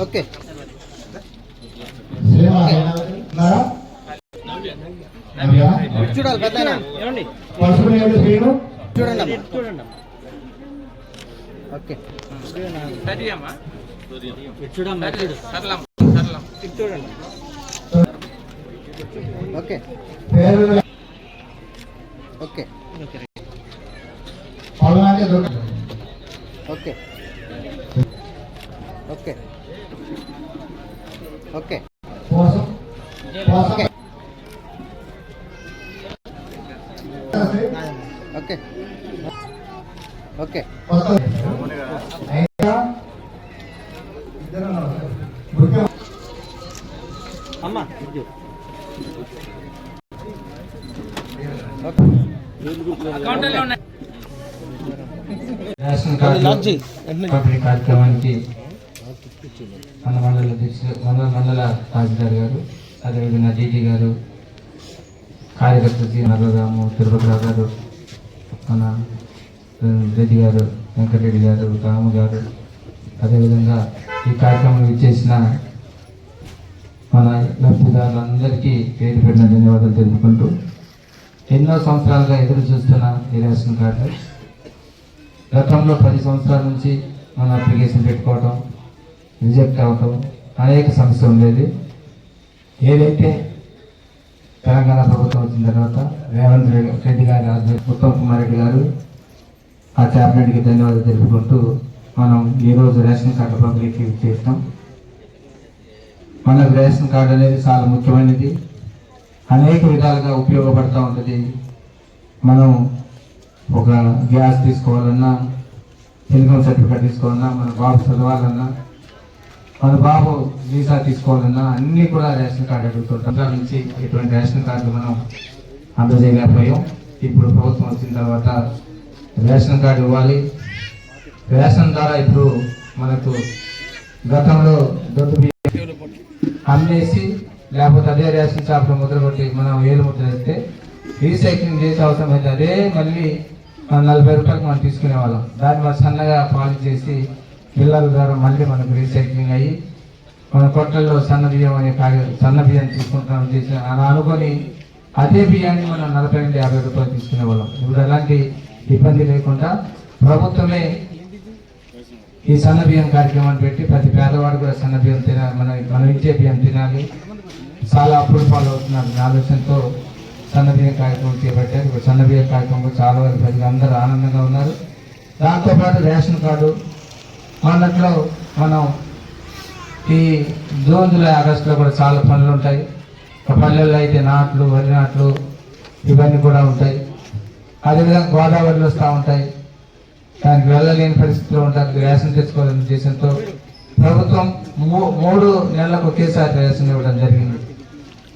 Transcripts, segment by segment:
Okay? చూడాలి పెద్ద చూడండి. చూడండి. Okay. Okay. Okay. Okay. Okay. Okay. Okay. Okay. Okay. అమ్మా కార్యక్రమానికి మన మండల అధ్యక్షులు మండల మండల తహసీల్దార్ గారు అదేవిధంగా డీజీ గారు కార్యకర్త శ్రీ తిరుపతిరావు గారు మన రెడ్డి గారు వెంకటరెడ్డి గారు రాము గారు అదేవిధంగా ఈ కార్యక్రమం ఇచ్చేసిన మన లబ్ధిదారులందరికీ పేరు పెట్టిన ధన్యవాదాలు తెలుపుకుంటూ ఎన్నో సంవత్సరాలుగా ఎదురు చూస్తున్న ఈ రేషన్ కార్డు. గతంలో పది సంవత్సరాల నుంచి మన అప్లికేషన్ పెట్టుకోవడం రిజెక్ట్ అవ్వటం అనేక సమస్య ఉండేది ఏదైతే తెలంగాణ ప్రభుత్వం వచ్చిన తర్వాత రేవంత్ రెడ్డి రెడ్డి గారి ఆధ్వర్యం ఉత్తమ్ కుమార్ రెడ్డి గారు ఆ క్యాబినెట్కి ధన్యవాదాలు తెలుపుకుంటూ మనం ఈరోజు రేషన్ కార్డు పంపిణీకి చేస్తాం మనకు రేషన్ కార్డు అనేది చాలా ముఖ్యమైనది. అనేక విధాలుగా ఉపయోగపడుతూ ఉంటుంది. మనం ఒక గ్యాస్ తీసుకోవాలన్నా ఇన్కమ్ సర్టిఫికేట్ తీసుకోవాలన్నా మన బాబు చదవాలన్నా మన బాబు వీసా తీసుకోవాలన్నా అన్నీ కూడా రేషన్ కార్డు అడుగుతుంటాం. దాని నుంచి ఇటువంటి రేషన్ కార్డు మనం అందజేయలేకపోయాం. ఇప్పుడు ప్రభుత్వం వచ్చిన తర్వాత రేషన్ కార్డు ఇవ్వాలి. రేషన్ ద్వారా ఇప్పుడు మనకు గతంలో దొడ్డు అమ్మేసి లేకపోతే అదే రేషన్ షాప్లో ముద్రగొట్టి మనం ఏలు ముద్ర రీసైక్లింగ్ చేసే అవసరం అయితే అదే మళ్ళీ నలభై రూపాయలకు మనం తీసుకునే వాళ్ళం. దాన్ని మనం సన్నగా పాలు చేసి పిల్లల ద్వారా మళ్ళీ మనకు రీసైక్లింగ్ అయ్యి మన కొట్టల్లో సన్న బియ్యం అనే కాయ సన్న బియ్యం తీసుకుంటాం చేసి అలా అనుకొని అదే బియ్యాన్ని మనం నలభై నుండి యాభై రూపాయలు తీసుకునే వాళ్ళం. ఇప్పుడు ఎలాంటి ఇబ్బంది లేకుండా ప్రభుత్వమే ఈ సన్న బియ్యం కార్యక్రమాన్ని పెట్టి ప్రతి పేదవాడు కూడా సన్న బియ్యం తినాలి మన మనం ఇచ్చే బియ్యం తినాలి. చాలా అప్పుడు పాలు అవుతున్నారు ఆలోచనతో సన్న బియ్యం కార్యక్రమం చేపట్టారు. ఇప్పుడు సన్న బియ్యం కార్యక్రమం చాలా వరకు ప్రజలు అందరూ ఆనందంగా ఉన్నారు. దాంతోపాటు రేషన్ కార్డు మొన్నట్లో మనం ఈ జూన్ జూలై ఆగస్టులో కూడా చాలా పనులు ఉంటాయి. పల్లెల్లో అయితే నాట్లు వరి నాట్లు ఇవన్నీ కూడా ఉంటాయి. అదేవిధంగా గోదావరిలో వస్తూ ఉంటాయి. దానికి వెళ్ళలేని పరిస్థితిలో ఉంటారు. రేషన్ తెచ్చుకోవాలనే ఉద్దేశంతో ప్రభుత్వం మూ- మూడు నెలలకు ఒకేసారి రేషన్ ఇవ్వడం జరిగింది.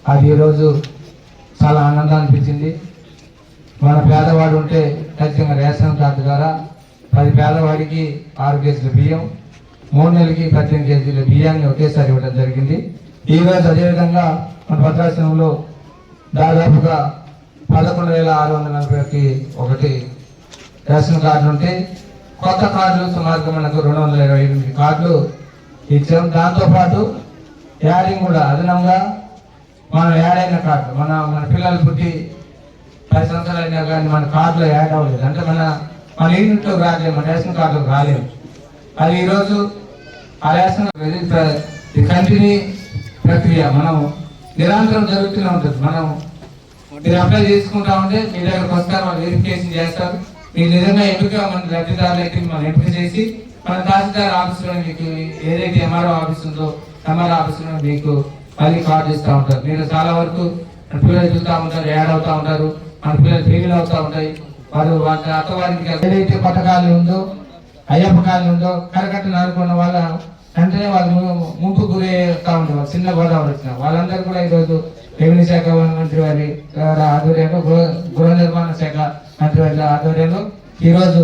అది ఈరోజు చాలా ఆనందం అనిపించింది. మన పేదవాడు ఉంటే ఖచ్చితంగా రేషన్ కార్డు ద్వారా పది పేదవాడికి ఆరు కేజీల బియ్యం మూడు నెలలకి పద్దెనిమిది కేజీల బియ్యాన్ని ఒకేసారి ఇవ్వడం జరిగింది. ఈ రోజు అదేవిధంగా మన భద్రాచలంలో దాదాపుగా పదకొండు వేల ఆరు వందల నలభైకి ఒకటి రేషన్ కార్డులు ఉంటే కొత్త కార్డులు సుమారుగా మనకు రెండు వందల ఇరవై ఎనిమిది కార్డులు ఇచ్చాం. దాంతోపాటు యాడింగ్ కూడా అదనంగా మనం యాడ్ అయిన కార్డు మన మన పిల్లలు పుట్టి పది సంవత్సరాలు అయినా కానీ మన కార్డులో యాడ్ అవ్వలేదు. అంటే మన మన ఇంట్లో రాలేదు మన రేషన్ కార్డులో రాలేదు. అది ఈరోజు ఆ రేషన్ ఇది కంటిన్యూ ప్రక్రియ. మనం నిరంతరం జరుగుతూనే ఉంటుంది. మనం మీరు అప్లై చేసుకుంటా ఉంటే మీ దగ్గరకు వస్తారు వాళ్ళు వెరిఫికేషన్ చేస్తారు. మీరు నిజంగా ఎంపిక మన లబ్ధిదారులు అయితే మనం ఎంపిక చేసి మన తహసీల్దార్ ఆఫీసులో మీకు ఏదైతే ఎంఆర్ఓ ఆఫీస్ ఉందో ఎంఆర్ఓ ఆఫీసులో మీకు మళ్ళీ కార్డు ఇస్తూ ఉంటారు. మీరు చాలా వరకు పిల్లలు చూస్తూ ఉంటారు యాడ్ అవుతూ ఉంటారు. మన పిల్లలు ఫెయిల్ అవుతూ ఉంటాయి. వారు వాళ్ళ అత్తవారికి ఏదైతే పథకాలు ఉందో అయ్యప్ప ఉందో కరకట్టను అనుకున్న వాళ్ళ వెంటనే వాళ్ళు ముంపు గురవుతా ఉండేవారు చిన్న గోదావరి వచ్చిన వాళ్ళందరూ కూడా ఈరోజు రెవెన్యూ శాఖ మంత్రి వారి ఆధ్వర్యంలో గృహ గృహ నిర్మాణ శాఖ మంత్రి వారి ఆధ్వర్యంలో ఈరోజు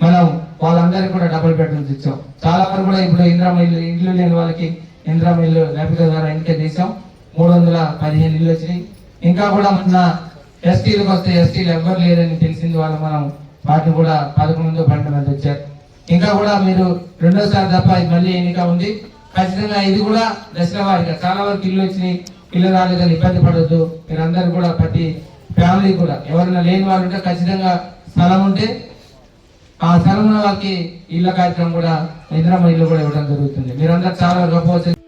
మనం వాళ్ళందరికీ కూడా డబుల్ పెట్టడం ఇచ్చాం. చాలా వరకు కూడా ఇప్పుడు ఇంద్రామ ఇల్లు ఇల్లు లేని వాళ్ళకి ఇంద్రామ ఇల్లు లేకపోతే ద్వారా ఇంకా చేసాం మూడు వందల పదిహేను ఇల్లు వచ్చినాయి. ఇంకా కూడా మొన్న ఎస్టీలకు వస్తే ఎస్టీలు ఎవ్వరు లేరని తెలిసింది వాళ్ళు మనం వాటిని కూడా పదకొండు పన్నెండు మంది వచ్చారు. ఇంకా కూడా మీరు రెండోసారి తప్ప మళ్ళీ ఎన్నిక ఉంది. ఖచ్చితంగా ఇది కూడా దశల వారిగా. చాలా వరకు ఇల్లు వచ్చినాయి ఇల్లు రాలేదని ఇబ్బంది పడద్దు. మీరందరూ కూడా ప్రతి ఫ్యామిలీ కూడా ఎవరైనా లేని వారు ఉంటే ఖచ్చితంగా స్థలం ఉంటే ఆ స్థలం ఉన్న వాళ్ళకి ఇళ్ళ కార్యక్రమం కూడా ఇంద్రమ్మ ఇల్లు కూడా ఇవ్వడం జరుగుతుంది. మీరందరూ చాలా గొప్ప